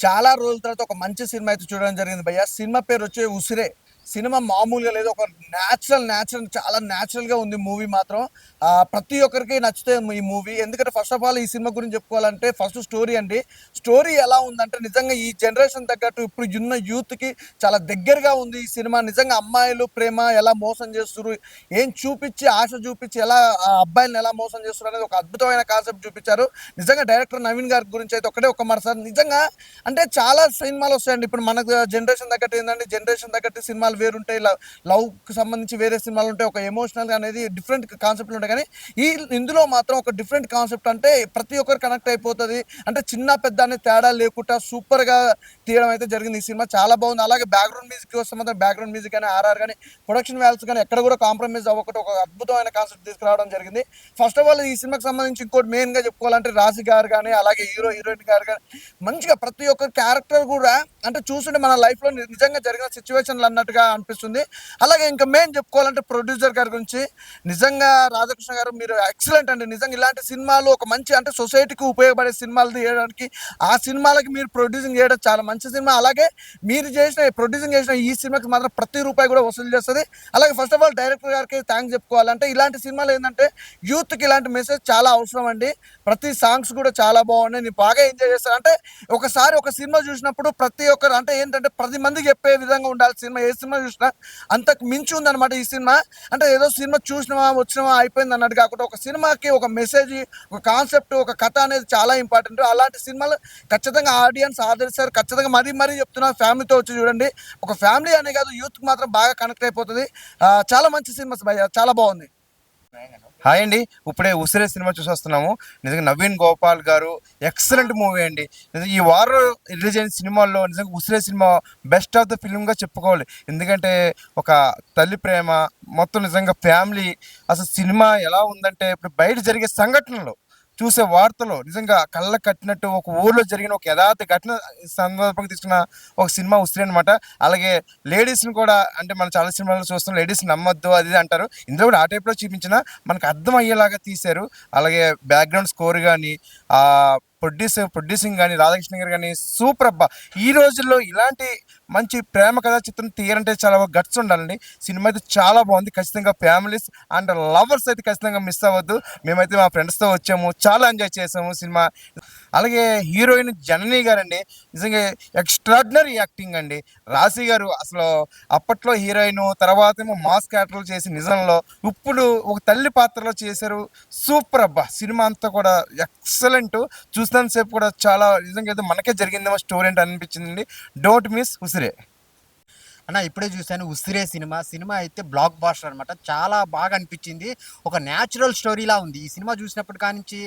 చాలా రోజుల తర్వాత ఒక మంచి సినిమా అయితే చూడడం జరిగింది భయ్య. సినిమా పేరు వచ్చే ఉసిరే. సినిమా మామూలుగా లేదు. ఒక న్యాచురల్ న్యాచురల్ చాలా న్యాచురల్గా ఉంది మూవీ మాత్రం. ప్రతి ఒక్కరికి నచ్చితే ఈ మూవీ ఎందుకంటే ఫస్ట్ ఆఫ్ ఆల్ ఈ సినిమా గురించి చెప్పుకోవాలంటే ఫస్ట్ స్టోరీ అండి. స్టోరీ ఎలా ఉందంటే నిజంగా ఈ జనరేషన్ తగ్గట్టు ఇప్పుడు ఉన్న యూత్కి చాలా దగ్గరగా ఉంది ఈ సినిమా. నిజంగా అమ్మాయిలు ప్రేమ ఎలా మోసం చేస్తారు ఏం చూపించి ఆశ చూపించి ఎలా ఆ అబ్బాయిలను ఎలా మోసం చేస్తారు అనేది ఒక అద్భుతమైన కాన్సెప్ట్ చూపించారు. నిజంగా డైరెక్టర్ నవీన్ గారి గురించి అయితే ఒకటే ఒక మరి సార్ నిజంగా అంటే చాలా సినిమాలు వస్తాయండి. ఇప్పుడు మనకు జనరేషన్ తగ్గట్టు ఏంటంటే జనరేషన్ తగ్గట్టు సినిమాలు వేరుంటాయి లవ్కి సంబంధించి వేరే సినిమాలు ఉంటాయి ఒక ఎమోషనల్ అనేది డిఫరెంట్ కాన్సెప్ట్లు ఉంటాయి. కానీ ఈ ఇందులో మాత్రం ఒక డిఫరెంట్ కాన్సెప్ట్ అంటే ప్రతి ఒక్కరు కనెక్ట్ అయిపోతుంది. అంటే చిన్న పెద్ద అనే తేడా లేకుండా సూపర్గా తీయడం అయితే జరిగింది ఈ సినిమా. చాలా బాగుంది. అలాగే బ్యాక్గ్రౌండ్ మ్యూజిక్ వస్తే మాత్రం బ్యాక్గ్రౌండ్ మ్యూజిక్ కానీ ఆర్ఆర్ కానీ ప్రొడక్షన్ వాల్యూస్ కానీ ఎక్కడ కూడా కాంప్రమైజ్ అవ్వకుండా ఒక అద్భుతమైన కాన్సెప్ట్ తీసుకురావడం జరిగింది. ఫస్ట్ ఆఫ్ ఆల్ ఈ సినిమాకి సంబంధించి ఇంకోటి మెయిన్గా చెప్పుకోవాలంటే రాశి గారు కానీ అలాగే హీరో హీరోయిన్ గారు కానీ మంచిగా ప్రతి ఒక్క క్యారెక్టర్ కూడా అంటే చూస్తుంటే మన లైఫ్లో నిజంగా జరిగిన సిచ్యువేషన్లు అన్నట్టుగా అనిపిస్తుంది. అలాగే ఇంకా మెయిన్ చెప్పుకోవాలంటే ప్రొడ్యూసర్ గారి గురించి. నిజంగా రాధాకృష్ణ గారు మీరు ఎక్సలెంట్ అండి. నిజంగా ఇలాంటి సినిమాలు ఒక మంచి అంటే సొసైటీకి ఉపయోగపడే సినిమాలు తీయడానికి ఆ సినిమాలకి మీరు ప్రొడ్యూసింగ్ చేయడం చాలా మంచి సినిమా. అలాగే మీరు చేసిన ప్రొడ్యూసింగ్ చేసిన ఈ సినిమాకి మాత్రం ప్రతి రూపాయి కూడా వసూలు చేస్తుంది. అలాగే ఫస్ట్ ఆఫ్ ఆల్ డైరెక్టర్ గారికి థ్యాంక్స్ చెప్పుకోవాలంటే ఇలాంటి సినిమాలు ఏంటంటే యూత్కి ఇలాంటి మెసేజ్ చాలా అవసరం అండి. ప్రతి సాంగ్స్ కూడా చాలా బాగున్నాయి. నేను బాగా ఎంజాయ్ చేస్తాను అంటే ఒకసారి ఒక సినిమా చూసినప్పుడు ప్రతి ఒక్కరు అంటే ఏంటంటే ప్రతి మందికి చెప్పే విధంగా ఉండాలి సినిమా. ఏ సినిమా చూసినా అంతకు మించి ఉందన్నమాట ఈ సినిమా. అంటే ఏదో సినిమా చూసినామా వచ్చినామా అయిపోయింది అన్నట్టు కాకుండా ఒక సినిమాకి ఒక మెసేజ్ ఒక కాన్సెప్ట్ ఒక కథ అనేది చాలా ఇంపార్టెంట్. అలాంటి సినిమాలు ఖచ్చితంగా ఆడియన్స్ ఆదరిస్తారు. ఖచ్చితంగా మరీ మరీ చెప్తున్నా ఫ్యామిలీతో వచ్చి చూడండి. ఒక ఫ్యామిలీ అనే కాదు యూత్ మాత్రం బాగా కనెక్ట్ అయిపోతుంది. చాలా మంచి సినిమాస్ భయ్య చాలా బాగుంది. హాయ్ అండి. ఇప్పుడే ఉసిరే సినిమా చూసి వస్తున్నాము. నిజంగా నవీన్ గోపాల్ గారు ఎక్సలెంట్ మూవీ అండి. నిజంగా ఈ వారం రిలీజ్ అయిన సినిమాల్లో నిజంగా ఉసిరే సినిమా బెస్ట్ ఆఫ్ ద ఫిల్మ్గా చెప్పుకోవాలి. ఎందుకంటే ఒక తల్లి ప్రేమ మొత్తం నిజంగా ఫ్యామిలీ అసలు సినిమా ఎలా ఉందంటే ఇప్పుడు బయట జరిగే సంఘటనలు చూసే వార్తలో నిజంగా కళ్ళ కట్టినట్టు ఒక ఊర్లో జరిగిన ఒక యథార్థ ఘటన సందర్భంగా తీసుకున్న ఒక సినిమా ఉసిరి అనమాట అలాగే లేడీస్ని కూడా అంటే మనం చాలా సినిమాలు చూస్తాం లేడీస్ నమ్మొద్దు అది అంటారు. ఇందులో కూడా ఆ టైప్లో చూపించిన మనకు అర్థం అయ్యేలాగా తీశారు. అలాగే బ్యాక్గ్రౌండ్ స్కోర్ కానీ ప్రొడ్యూసర్ ప్రొడ్యూసింగ్ కానీ రాధాకృష్ణ గారు కానీ సూపర్ అబ్బా. ఈ రోజుల్లో ఇలాంటి మంచి ప్రేమ కథా చిత్రం తీయాలంటే చాలా గట్స్ ఉండాలండి. సినిమా అయితే చాలా బాగుంది. ఖచ్చితంగా ఫ్యామిలీస్ అండ్ లవర్స్ అయితే ఖచ్చితంగా మిస్ అవ్వద్దు. మేమైతే మా ఫ్రెండ్స్తో వచ్చాము. చాలా ఎంజాయ్ చేసాము సినిమా. అలాగే హీరోయిన్ జనని గారండి. నిజంగా ఎక్స్ట్రాడినరీ యాక్టింగ్ అండి. రాశి గారు అసలు అప్పట్లో హీరోయిన్ తర్వాత ఏమో మాస్ క్యారెక్టర్లు చేసి నిజంలో ఇప్పుడు ఒక తల్లి పాత్రలో చేశారు. సూపర్ అబ్బా! సినిమా అంతా కూడా ఎక్సలెంట్. చూసినంత సేపు కూడా చాలా నిజంగా ఏదో మనకే జరిగిందేమో స్టోరీ అంటే అనిపించిందండి. Don't miss Usire. అన్న ఇప్పుడే చూశాను ఉసిరే సినిమా. సినిమా అయితే బ్లాక్ బాస్టర్ అనమాట చాలా బాగా అనిపించింది. ఒక న్యాచురల్ స్టోరీలా ఉంది. ఈ సినిమా చూసినప్పటి కానించి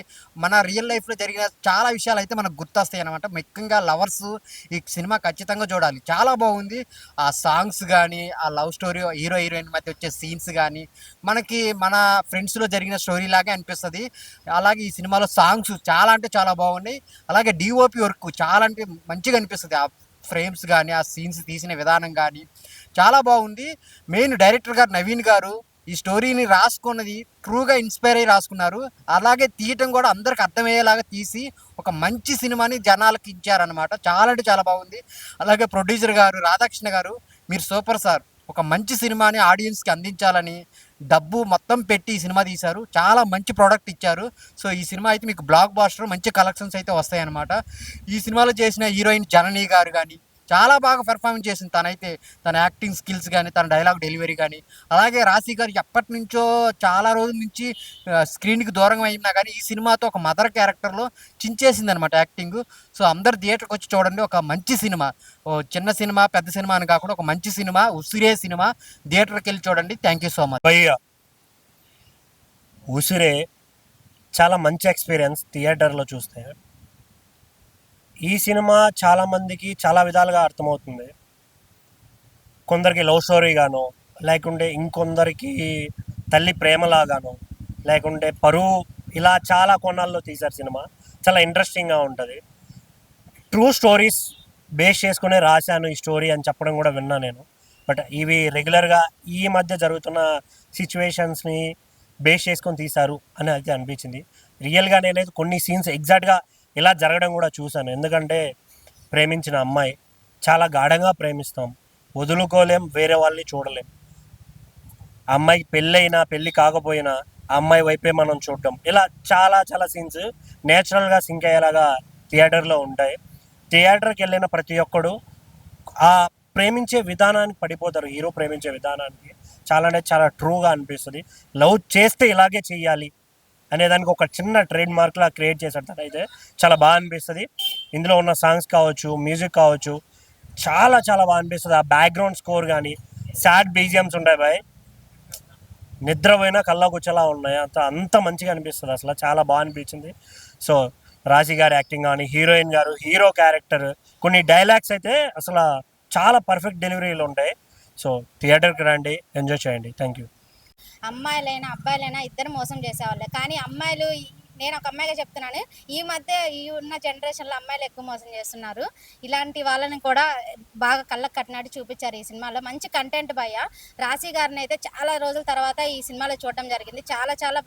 మన రియల్ లైఫ్లో జరిగిన చాలా విషయాలు అయితే మనకు గుర్తొస్తాయి అనమాట ముఖ్యంగా లవర్స్ ఈ సినిమా ఖచ్చితంగా చూడాలి. చాలా బాగుంది. ఆ సాంగ్స్ కానీ ఆ లవ్ స్టోరీ హీరో హీరోయిన్ మధ్య వచ్చే సీన్స్ కానీ మనకి మన ఫ్రెండ్స్లో జరిగిన స్టోరీ లాగే అనిపిస్తుంది. అలాగే ఈ సినిమాలో సాంగ్స్ చాలా అంటే చాలా బాగున్నాయి. అలాగే డిఓపి వర్క్ చాలా అంటే మంచిగా అనిపిస్తుంది. ఆ ఫ్రేమ్స్ కానీ ఆ సీన్స్ తీసిన విధానం కానీ చాలా బాగుంది. మెయిన్ డైరెక్టర్ గారు నవీన్ గారు ఈ స్టోరీని రాసుకున్నది ట్రూగా ఇన్స్పైర్ అయ్యి రాసుకున్నారు. అలాగే తీయటం కూడా అందరికి అర్థమయ్యేలాగా తీసి ఒక మంచి సినిమాని జనాలకి ఇచ్చారనమాట చాలా అంటే చాలా బాగుంది. అలాగే ప్రొడ్యూసర్ గారు రాధాకృష్ణ గారు మీరు సూపర్ సార్. ఒక మంచి సినిమాని ఆడియన్స్కి అందించాలని డబ్బు మొత్తం పెట్టి ఈ సినిమా తీశారు. చాలా మంచి ప్రోడక్ట్ ఇచ్చారు. సో ఈ సినిమా అయితే మీకు బ్లాక్ బాస్టర్ మంచి కలెక్షన్స్ అయితే వస్తాయన్నమాట. ఈ సినిమాలో చేసిన హీరోయిన్ జననీ గారు కానీ చాలా బాగా పెర్ఫార్మెన్స్ చేసింది. తనైతే తన యాక్టింగ్ స్కిల్స్ కానీ తన డైలాగ్ డెలివరీ కానీ అలాగే రాశి గారు ఎప్పటి నుంచో చాలా రోజుల నుంచి స్క్రీన్కి దూరంగా అయినా కానీ ఈ సినిమాతో ఒక మదర్ క్యారెక్టర్లో చించేసింది అనమాట యాక్టింగ్ సో అందరు థియేటర్కి వచ్చి చూడండి. ఒక మంచి సినిమా. ఓ చిన్న సినిమా పెద్ద సినిమా అని కాకుండా ఒక మంచి సినిమా ఉసిరే సినిమా. థియేటర్కి వెళ్ళి చూడండి. థ్యాంక్ యూ సో మచ్ భయ్య ఉసిరే చాలా మంచి ఎక్స్పీరియన్స్ థియేటర్లో చూస్తే. ఈ సినిమా చాలా మందికి చాలా విధాలుగా అర్థమవుతుంది. కొందరికి లవ్ స్టోరీ గాను లేకుంటే ఇంకొందరికి తల్లి ప్రేమలాగాను లేకుంటే పరువు ఇలా చాలా కోణాల్లో తీశారు సినిమా. చాలా ఇంట్రెస్టింగ్గా ఉంటుంది. ట్రూ స్టోరీస్ బేస్ చేసుకునే రాశాను ఈ స్టోరీ అని చెప్పడం కూడా విన్నా నేను. బట్ ఇవి రెగ్యులర్గా ఈ మధ్య జరుగుతున్న సిచ్యువేషన్స్ని బేస్ చేసుకొని తీశారు అని అయితే అనిపించింది. రియల్గా నేనైతే కొన్ని సీన్స్ ఎగ్జాక్ట్గా ఇలా జరగడం కూడా చూశాను. ఎందుకంటే ప్రేమించిన అమ్మాయి చాలా గాఢంగా ప్రేమిస్తాం. వదులుకోలేం వేరే వాళ్ళని చూడలేం. అమ్మాయికి పెళ్ళైనా పెళ్ళి కాకపోయినా అమ్మాయి వైపే మనం చూడటం ఇలా చాలా చాలా సీన్స్ నేచురల్గా సింక్ అయ్యేలాగా థియేటర్లో ఉంటాయి. థియేటర్కి వెళ్ళిన ప్రతి ఒక్కడు ఆ ప్రేమించే విధానానికి పడిపోతారు. హీరో ప్రేమించే విధానానికి. చాలా అంటే చాలా ట్రూగా అనిపిస్తుంది. లవ్ చేస్తే ఇలాగే చేయాలి అనే దానికి ఒక చిన్న ట్రేడ్ మార్క్లా క్రియేట్ చేశాడు తను. అయితే చాలా బాగా అనిపిస్తుంది. ఇందులో ఉన్న సాంగ్స్ కావచ్చు మ్యూజిక్ కావచ్చు చాలా చాలా బాగా అనిపిస్తుంది. ఆ బ్యాక్గ్రౌండ్ స్కోర్ కానీ సాడ్ బీజిఎమ్స్ ఉంటాయి బాయ్. నిద్రపోయినా కళ్ళకు వచ్చేలా ఉన్నాయి. అంత అంత మంచిగా అనిపిస్తుంది అసలు. చాలా బాగా అనిపించింది. సో రాశి గారి యాక్టింగ్ కానీ హీరోయిన్ గారు హీరో క్యారెక్టర్ కొన్ని డైలాగ్స్ అయితే అసలు చాలా పర్ఫెక్ట్ డెలివరీలు ఉంటాయి. సో థియేటర్కి రండి. ఎంజాయ్ చేయండి. థ్యాంక్ యూ అమ్మాయిలైనా అబ్బాయిలైనా ఇద్దరు మోసం చేసేవాళ్ళే. కానీ అమ్మాయిలు నేను ఒక అమ్మాయిగా చెప్తున్నాను. ఈ మధ్య ఈ ఉన్న జనరేషన్లో అమ్మాయిలు ఎక్కువ మోసం చేస్తున్నారు. ఇలాంటి వాళ్ళని కూడా బాగా కళ్ళకు కట్టినట్టు చూపించారు ఈ సినిమాలో. మంచి కంటెంట్ భయ రాశి గారిని అయితే చాలా రోజుల తర్వాత ఈ సినిమాలో చూడడం జరిగింది. చాలా చాలా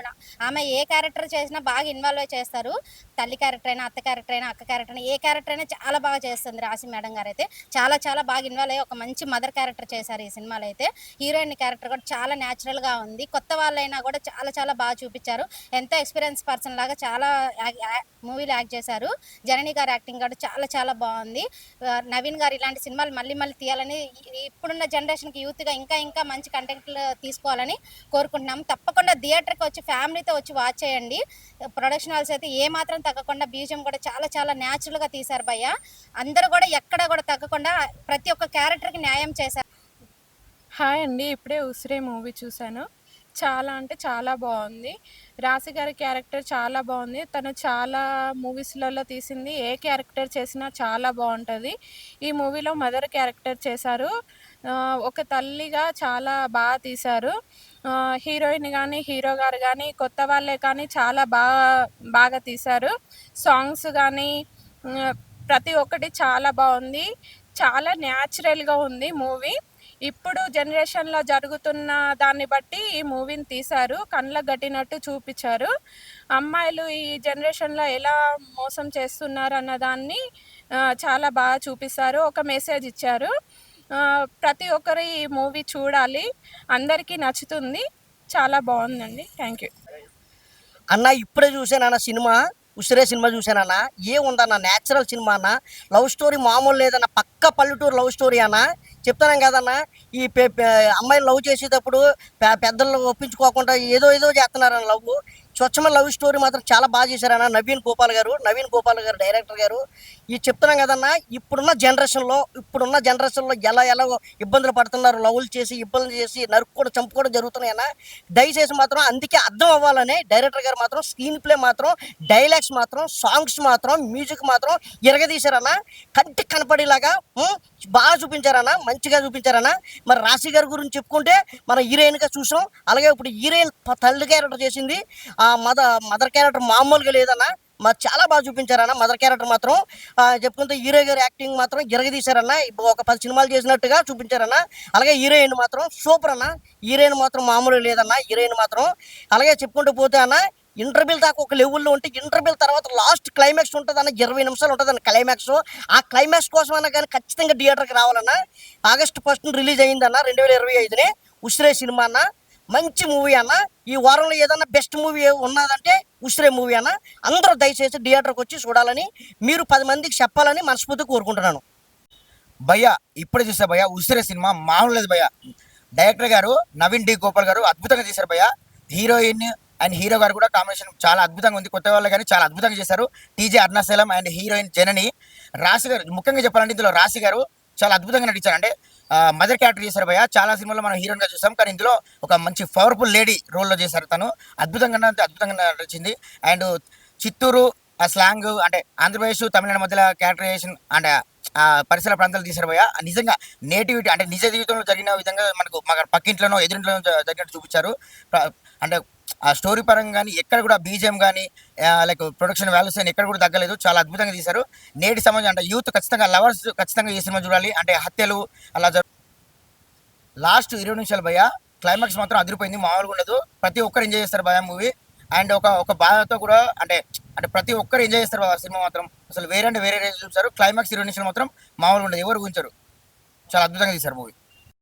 ఆమె ఏ క్యారెక్టర్ చేసినా బాగా ఇన్వాల్వ్ చేస్తారు. తల్లి క్యారెక్టర్ అయినా అత్త క్యారెక్టర్ అయినా అక్క క్యారెక్టర్ అయినా ఏ క్యారెక్టర్ అయినా చాలా బాగా చేస్తుంది రాశి మేడం గారు అయితే. చాలా చాలా బాగా ఇన్వాల్వ్ అయ్యి ఒక మంచి మదర్ క్యారెక్టర్ చేశారు ఈ సినిమాలో అయితే. హీరోయిన్ క్యారెక్టర్ కూడా చాలా natural గా ఉంది. కొత్త వాళ్ళైనా కూడా చాలా చాలా బాగా చూపించారు. ఎంతో ఎక్స్పీరియన్స్ పర్సన్ లాగా చాలా మూవీలు యాక్ట్ చేశారు. జనని గారి యాక్టింగ్ కూడా చాలా చాలా బాగుంది. నవీన్ గారు ఇలాంటి సినిమాలు మళ్ళీ మళ్ళీ తీయాలని ఇప్పుడున్న జనరేషన్కి యూత్గా ఇంకా ఇంకా మంచి కంటెంట్ తీసుకోవాలని కోరుకుంటున్నాం. తప్పకుండా థియేటర్కి వచ్చి ఫ్యామిలీతో వచ్చి వాచ్ చేయండి. ప్రొడక్షన్ హాల్స్ అయితే ఏ మాత్రం తగ్గకుండా బీజం కూడా చాలా చాలా న్యాచురల్గా తీశారు భయ్య. అందరూ కూడా ఎక్కడ కూడా తగ్గకుండా ప్రతి ఒక్క క్యారెక్టర్కి న్యాయం చేశారు. హాయ్ అండి ఇప్పుడే ఉసిరే మూవీ చూశాను. చాలా అంటే చాలా బాగుంది. రాశి గారి క్యారెక్టర్ చాలా బాగుంది. తను చాలా మూవీస్లలో తీసింది. ఏ క్యారెక్టర్ చేసినా చాలా బాగుంటుంది. ఈ మూవీలో మదర్ క్యారెక్టర్ చేశారు. ఒక తల్లిగా చాలా బాగా తీశారు. హీరోయిన్ కానీ హీరో గారు కానీ కొత్త వాళ్ళే కానీ చాలా బాగా బాగా తీశారు. సాంగ్స్ కానీ ప్రతి ఒక్కటి చాలా బాగుంది. చాలా న్యాచురల్గా ఉంది మూవీ. ఇప్పుడు జనరేషన్లో జరుగుతున్న దాన్ని బట్టి ఈ మూవీని తీశారు. కళ్ళకు గట్టినట్టు చూపించారు. అమ్మాయిలు ఈ జనరేషన్లో ఎలా మోసం చేస్తున్నారు అన్న దాన్ని చాలా బాగా చూపిస్తారు. ఒక మెసేజ్ ఇచ్చారు. ప్రతి ఒక్కరు ఈ మూవీ చూడాలి. అందరికీ నచ్చుతుంది. చాలా బాగుందండి. థ్యాంక్ యూ అన్న ఇప్పుడే చూసానన్న సినిమా? ఉసిరే సినిమా చూసానన్న ఏముందన్న? న్యాచురల్ సినిమా అన్న? లవ్ స్టోరీ మామూలు లేదన్న. పక్క పల్లెటూరు లవ్ స్టోరీ అన్న? చెప్తాను కదన్నా ఈ అమ్మాయిని లవ్ చేసేటప్పుడు పెద్దలను ఒప్పించుకోకుండా ఏదో ఏదో చేస్తున్నారన్న లవ్ స్వచ్ఛమైన లవ్ స్టోరీ మాత్రం చాలా బాగా చేశారన్న నవీన్ గోపాల్ గారు నవీన్ గోపాల్ గారు డైరెక్టర్ గారు. ఈ చెప్తున్నాం కదన్నా ఇప్పుడున్న జనరేషన్లో ఇప్పుడున్న జనరేషన్లో ఎలా ఎలా ఇబ్బందులు పడుతున్నారు లవ్లు చేసి ఇబ్బందులు చేసి నరుక్కోవడం చంపుకోవడం జరుగుతున్నాయన్నా దయచేసి మాత్రం అందుకే అర్థం అవ్వాలని డైరెక్టర్ గారు మాత్రం స్క్రీన్ ప్లే మాత్రం డైలాగ్స్ మాత్రం సాంగ్స్ మాత్రం మ్యూజిక్ మాత్రం ఇరగదీశారన్న. కంటికి కనపడేలాగా బాగా చూపించారన్న మంచిగా చూపించారన్న. మరి రాశి గారి గురించి చెప్పుకుంటే మన హీరోయిన్గా చూసాం. అలాగే ఇప్పుడు హీరోయిన్ తల్లి క్యారెక్టర్ చేసింది. ఆ మదర్ మదర్ క్యారెక్టర్ మామూలుగా లేదన్నా మరి చాలా బాగా చూపించారన్న మదర్ క్యారెక్టర్ మాత్రం. చెప్పుకుంటే హీరో గారి యాక్టింగ్ మాత్రం ఎరగదీశారన్న ఇప్పుడు ఒక పది సినిమాలు చేసినట్టుగా చూపించారన్న. అలాగే హీరోయిన్ మాత్రం సూపర్ అన్న. హీరోయిన్ మాత్రం మామూలు లేదన్న హీరోయిన్ మాత్రం. అలాగే చెప్పుకుంటూ పోతే అన్న ఇంటర్వ్యూల్ దాకా ఒక లెవెల్లో ఉంటే ఇంటర్వ్యూల్ తర్వాత లాస్ట్ క్లైమాక్స్ ఉంటుంది అన్న ఇరవై నిమిషాలు ఉంటుంది అన్న క్లైమాక్స్. ఆ క్లైమాక్స్ కోసం అన్న కానీ ఖచ్చితంగా థియేటర్కి రావాలన్న. ఆగస్ట్ ఫస్ట్ రిలీజ్ అయిందన్న రెండు వేల ఇరవై ఐదునే ఉసిరే సినిమా అన్న. మంచి మూవీ అన్న ఈ వారంలో ఏదన్నా బెస్ట్ మూవీ ఉన్నదంటే ఉసిరే మూవీ అన్న అందరూ దయచేసి థియేటర్కి వచ్చి చూడాలని మీరు పది మందికి చెప్పాలని మనస్ఫూర్తిగా కోరుకుంటున్నాను. భయ్య ఇప్పుడే చూసా భయ్య ఉసిరే సినిమా మామూలు లేదు భయ్య. డైరెక్టర్ గారు నవీన్ డి గోపాల్ గారు అద్భుతంగా చేశారు భయ్య. హీరోయిన్ అండ్ హీరో గారు కూడా కాంబినేషన్ చాలా అద్భుతంగా ఉంది. కొత్త వాళ్ళు కానీ చాలా అద్భుతంగా చేశారు. TJ Arunachalam and heroine Janani Rashi గారు ముఖ్యంగా చెప్పాలంటే ఇందులో రాశి గారు చాలా అద్భుతంగా నటించారు. అంటే మదర్ క్యారెక్టర్ చేశారు భయ్య. చాలా సినిమాల్లో మనం హీరోయిన్గా చూసాం. కానీ ఇందులో ఒక మంచి పవర్ఫుల్ లేడీ రోల్లో చేశారు తను. అద్భుతంగా అంటే అద్భుతంగా నటించింది. అండ్ చిత్తూరు ఆ స్లాంగ్ అంటే ఆంధ్రప్రదేశ్ తమిళనాడు మధ్యలో క్యారెక్టరైజేషన్ అంటే ఆ పరిసర ప్రాంతాలు తీసారు భయ్య నిజంగా నేటివిటీ అంటే నిజ జీవితంలో జరిగిన విధంగా మనకు మన పక్కింట్లోనో ఎదురింట్లోనో జరిగినట్టు చూపించారు. అంటే ఆ స్టోరీ పరంగా కానీ ఎక్కడ కూడా బీజిఎం కానీ లైక్ ప్రొడక్షన్ వాల్యూస్ కానీ ఎక్కడ కూడా తగ్గలేదు. చాలా అద్భుతంగా తీశారు. నేటి సమాజం అంటే యూత్ ఖచ్చితంగా లవర్స్ ఖచ్చితంగా ఈ సినిమా చూడాలి. అంటే హత్యలు అలా జరు లాస్ట్ ఇరవై నిమిషాలు భయ క్లైమాక్స్ మాత్రం అదిరిపోయింది. మామూలుగా ఉండదు. ప్రతి ఒక్కరు ఎంజాయ్ చేస్తారు భయ మూవీ అండ్ ఒక ఒక బాధతో కూడా అంటే అంటే ప్రతి ఒక్కరు ఎంజాయ్ చేస్తారు ఆ సినిమా మాత్రం. అసలు వేరే అంటే వేరే రేంజ్ చూస్తారు క్లైమాక్స్ ఇరవై నిమిషాలు మాత్రం మామూలుగా ఉండదు. ఎవరు ఊహించరు. చాలా అద్భుతంగా తీశారు మూవీ